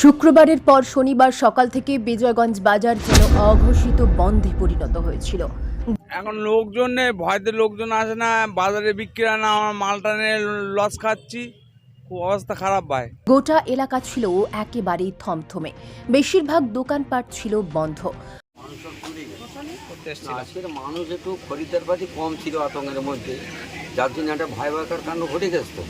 শুক্রবারের পর শনিবার সকাল থেকে বিজয়গঞ্জ বাজার যেন অঘোষিত বন্ধে পরিণত হয়েছিল। এখন লোকজন নেই ভয়তে লোকজন আসে না বাজারে বিক্রি হয় না আমার মালটা নিয়ে লস খাচ্ছি অবস্থা খারাপ ভাই। গোটা এলাকা ছিল একেবারেই থমথমে। বেশিরভাগ দোকানপাট ছিল বন্ধ। আজকের মানুষ একটু খরিদ্দার পাতি কম ছিল আতঙ্কের মধ্যে যার জন্য একটা ভয় ভয়কার কাণ্ড ঘটে গেছে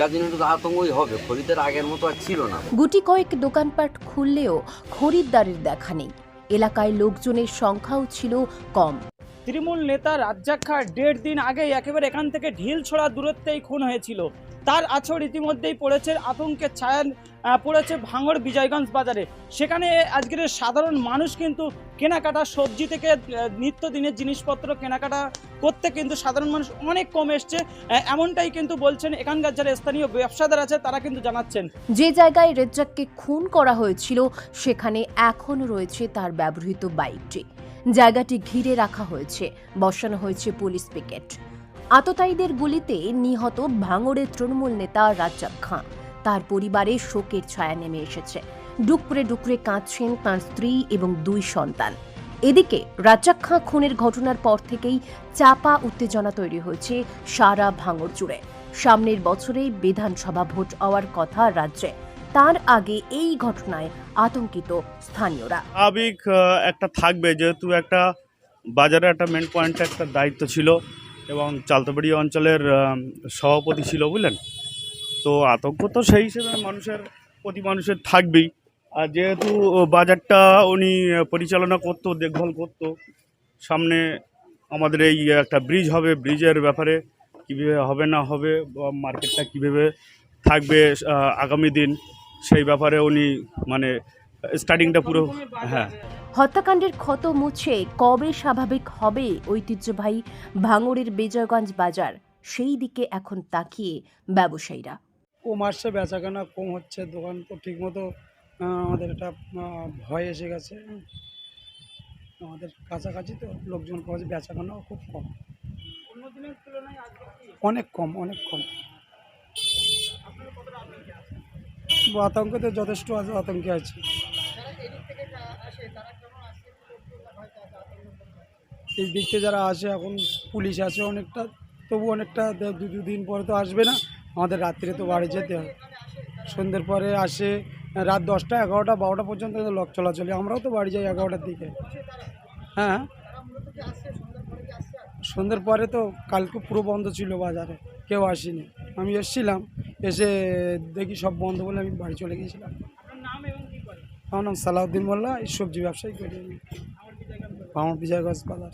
যার জন্য একটু আতঙ্কই হবে। খরিদ্দার আগের মতো আর ছিল না। গুটি কয়েক দোকানপাট খুললেও খরিদ্দারের দেখা নেই। এলাকায় লোকজনের সংখ্যাও ছিল কম। তৃণমূল নেতা রাজ্জাক খা দেড় দিন আগে একেবারে এখান থেকে ঢিল ছড়া দূরত্বেই খুন হয়েছিল। তার আছর ইতিমধ্যেই পড়েছে, আতঙ্কের ছায়া পড়েছে ভাঙড় বিজয়গঞ্জ বাজারে। সেখানে আজকের সাধারণ মানুষ কিন্তু কেনাকাটা, সবজি থেকে নিত্যদিনের জিনিসপত্র কেনাকাটা করতে কিন্তু সাধারণ মানুষ অনেক কম এসছে। এমনটাই কিন্তু বলছেন এখানকার যারা স্থানীয় ব্যবসাদার আছে, তারা কিন্তু জানাচ্ছেন। যে জায়গায় রেজ্জাককে খুন করা হয়েছিল, সেখানে এখনও রয়েছে তার ব্যবহৃত বাইকটি। জায়গাটি ঘিরে রাখা হয়েছে, বসানো হয়েছে পুলিশ পিকেট। আততায়ীদের গুলিতে নিহত ভাঙড়ের তৃণমূল নেতা রাজ্জাক খাঁ। তার পরিবারে শোকের ছায়া নেমে এসেছে। ডুকরে ডুকরে কাঁদছেন তাঁর স্ত্রী এবং দুই সন্তান। এদিকে রাজ্জাক খাঁ খুনের ঘটনার পর থেকেই চাপা উত্তেজনা তৈরি হয়েছে সারা ভাঙড় জুড়ে। সামনের বছরে বিধানসভা ভোট হওয়ার কথা রাজ্যে। তার আগে এই ঘটনায় আতঙ্কিত স্থানীয়রা। আহ, একটা থাকবে। যেহেতু একটা বাজারে একটা মেন পয়েন্টে একটা দায়িত্ব ছিল। এবং চালতাবাড়ি অঞ্চলের সভাপতি ছিল, বুঝলেন? তো আতঙ্ক তো সেই হিসেবে মানুষের, প্রতি মানুষের থাকবেই। আর যেহেতু বাজারটা উনি পরিচালনা করতো, দেখভাল করতো, সামনে আমাদের এই একটা ব্রিজ হবে, ব্রিজের ব্যাপারে কীভাবে হবে না হবে মার্কেটটা কীভাবে থাকবে আগামী দিন, সেই ব্যাপারে উনি মানে স্টার্টিংটা পুরো হ্যাঁ। হত্যাকাণ্ডের ক্ষত মুছে কবে স্বাভাবিক হবে ঐতিহ্যবাহী ভাঙড়ের বিজয়গঞ্জ বাজার? সেই দিকে এখন তাকিয়ে ব্যবসায়ীরা। কম আসছে বেচাকেনা কম হচ্ছে, দোকান তো ঠিকমতো আমাদের একটা ভয় এসে গেছে। আমাদের কাছাকাছি তো লোকজন পাওয়া বেচাকেনাও খুব কম। অনেক কম অনেক কম। আতঙ্ক তো যথেষ্ট আতঙ্কে আছে। এই দিক থেকে যারা আসে, এখন পুলিশ আছে অনেকটা, তবু অনেকটা দে- দুদিন পরে তো আসবে না। আমাদের রাত্রে তো বাড়ি যেতে হয়। সন্ধ্যের পরে আসে, রাত দশটা, এগারোটা, বারোটা পর্যন্ত লক চলাচলে আমরাও তো বাড়ি যাই এগারোটার দিকে। হ্যাঁ। সন্ধ্যের পরে তো কালকে পুরো বন্ধ ছিল বাজারে, কেউ আসেনি। আমি এসেছিলাম, এসে দেখি সব বন্ধ বলে আমি বাড়ি চলে গিয়েছিলাম। আমার নাম সালাউদ্দিন মোল্লা এই সবজি ব্যবসায়ী। করি আমি আমার বিজয়গঞ্জ বাজার।